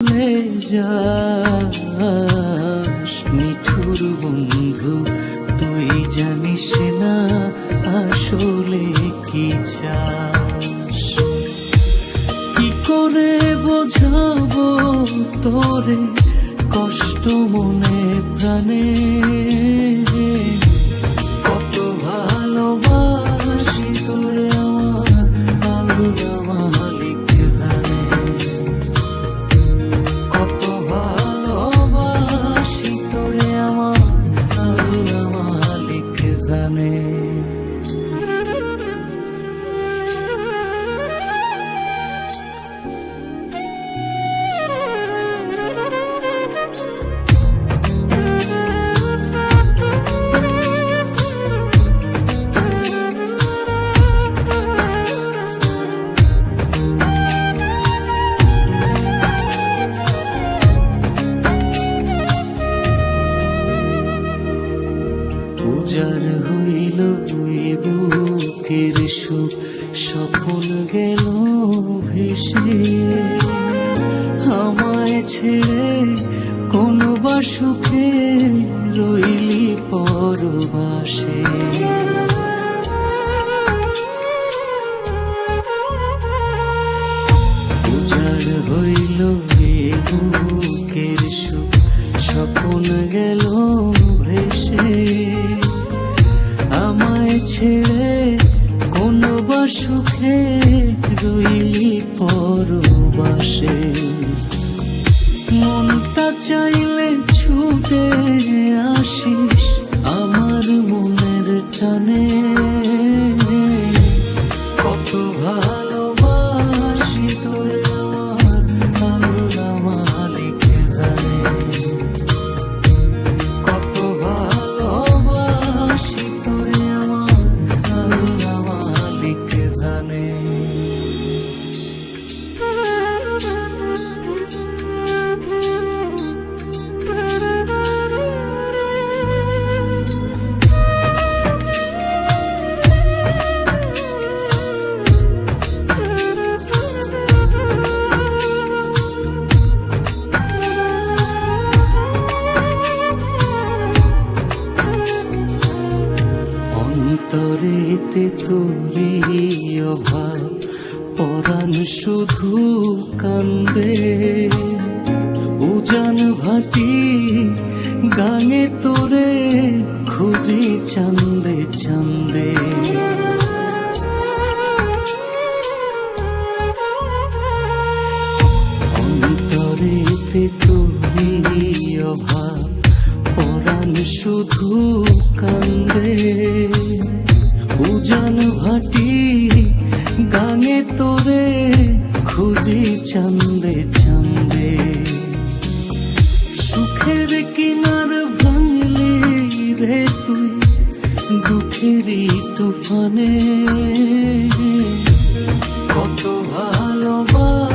চলে যাস, নিঠুর বন্ধু, তুই জানিস না আসলে কি চাস? কি করে বোঝাবো তোরে কষ্ট মনে প্রাণে? উজার হইল বুকের সুখ সফল গেল ভেসে। আমায় ছেড়ে কোনো বা সুখে রইলি পরবাসে। ছেড়ে কোন সুখে রইলি পরবাসে। মনটা চাইলে ছুটে আসিস আমার মনের টানে। তোরি অভাব পরাণ শুধু কান্দে। উজান ভাটি গানে তোরে খুঁজি চান্দে চান্দে। উজান ভাটি গানে তোরে খুঁজি চান্দে চান্দে। সুখের কিনার ভাঙলি রে তুই তুফানে। কত ভালোবাসা